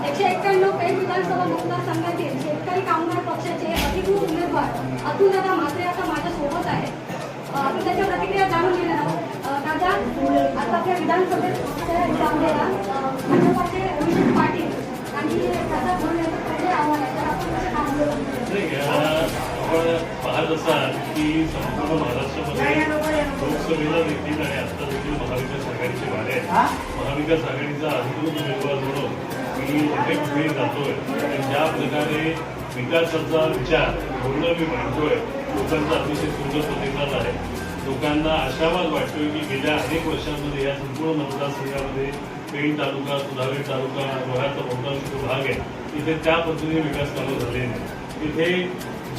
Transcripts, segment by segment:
एकशे एक्क्याण्णव पेठ विधानसभा मतदारसंघातील शेतकरी कामगार पक्षाचे अधिकृत उमेदवार अतुलदादा म्हात्रे आता माझ्यासोबत आहे आपण त्याच्या प्रतिक्रिया जाणून घेणार आहोत भाजपाचे पाटील आणि त्याचा याचं पहिले आव्हान आहे तर आपण कसं काम आपण पाहत असाल की संपूर्ण महाराष्ट्रामध्ये लोकसभेला देखील आणि आता देखील महाविकास आघाडीचे वारे आहेत. महाविकास आघाडीचा अधिकृत उमेदवार म्हणून मी इथे पुढे जातोय. आणि ज्या प्रकारे विकासाचा विचार बोलणं मी मांडतोय लोकांचा अतिशय सुंदर प्रतिसाद आहे. लोकांना आशावाद वाटतोय की गेल्या अनेक वर्षांमध्ये या संपूर्ण मतदारसंघामध्ये पेण तालुका सुधागड तालुका रोह्याचा बहुतांश जो भाग आहे. इथे त्या पद्धतीने विकास कामं झाले नाही इथे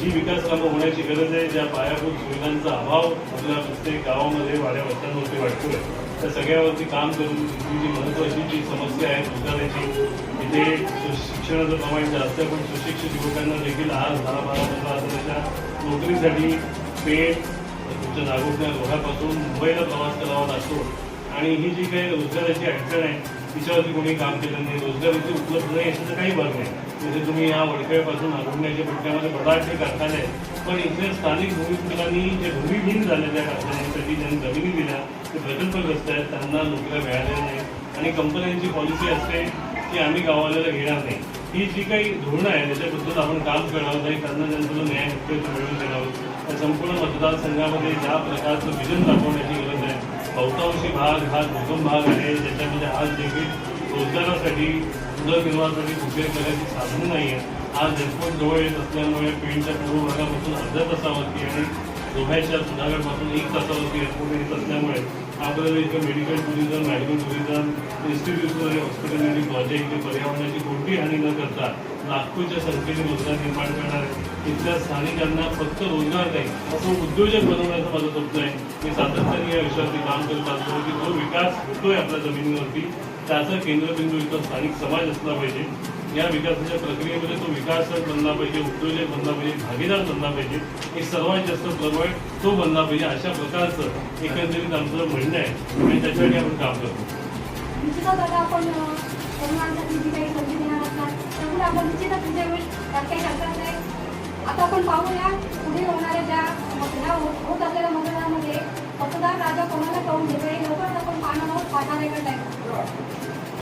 जी विकास कामं होण्याची गरज आहे ज्या पायाभूत सुविधांचा अभाव आपल्या प्रत्येक गावामध्ये वाड्या वस्त्यांवरती वाटतोय. त्या सगळ्यावरती काम करून इथली जी महत्वाची जी समस्या आहे रोजगाराची तिथे शिक्षणाचं प्रमाण जास्त आहे पण सुशिक्षित युवकांना देखील आज दहा बारा पंधरा हजाराच्या नोकरीसाठी पेठ तुमच्या नागोठण्या रोह्यापासून मुंबईला प्रवास करावा लागतो. आणि ही जी काही रोजगाराची अडचण आहे तिच्यावरती कोणी काम केलं नाही रोजगाराची उपलब्ध नाही याचं काही भाग नाही. म्हणजे तुम्ही या वडखेळपासून आगोडण्याच्या पट्ट्यामध्ये बराचसे कारखाने आहेत पण इथले स्थानिक भूमिपुलांनी जे भूमिहीन झालेल्या कारखान्यांसाठी ज्यांनी जमिनी दिल्या ते प्रकल्पग्रस्त आहेत त्यांना नोकऱ्या मिळाल्या नाही. आणि कंपन्यांची पॉलिसी असते की आम्ही गावाला घेणार नाही. ही जी काही धोरणं आहे त्याच्याबद्दल आपण काम करावं नाही त्यांना त्यांचा न्याय हक्क मिळवून द्यावं त्या संपूर्ण मतदारसंघामध्ये ज्या प्रकारचं विजन दाखवण्याची गरज बहुतांशी भाग हा दुर्गम भाग आहे. ज्याच्यामध्ये आज देखील रोजगारासाठी उदरनिर्वाहासाठी कुठल्याही प्रकारची साधनं नाही आहेत आज एअरपोर्ट जवळ येत असल्यामुळे पेणच्या पूर्व भागापासून अर्ध्या तासावरती आणि दोघांच्या सुधागडपासून एक तासावरती एअरपोर्ट येत असल्यामुळे आपल्याला इथं medical tourism medical tourism institutional hospitality project पर्यावरणाची कोणती हानी न करता नागपूरच्या संख्येने रोजगार निर्माण करणार इथल्या स्थानिकांना फक्त रोजगार नाही तो उद्योजक बनवण्याचं माझं स्वप्न आहे. मी सातत्याने या विषयावरती काम करत असतो की जो विकास होतोय आपल्या जमिनीवरती त्याचा केंद्रबिंदू इथं स्थानिक समाज असला पाहिजे. या विकासाच्या प्रक्रियेमध्ये तो विकासक बनला पाहिजे उद्योजक बनला पाहिजे भागीदार बनला पाहिजे. एक सर्वात जास्त प्रबळ तो बनला पाहिजे अशा प्रकारचं एकंदरीत आमचं म्हणणं आहे. आणि त्याच्यासाठी आपण काम करतो. आता आपण पाहूया पुढे होणाऱ्या ज्या ह्या होत असलेल्या मतदानामध्ये मतदार राजा कोणाला कळून घेतो हे लवकरच आपण पाहणार आहोत. पाठारेखन टाईम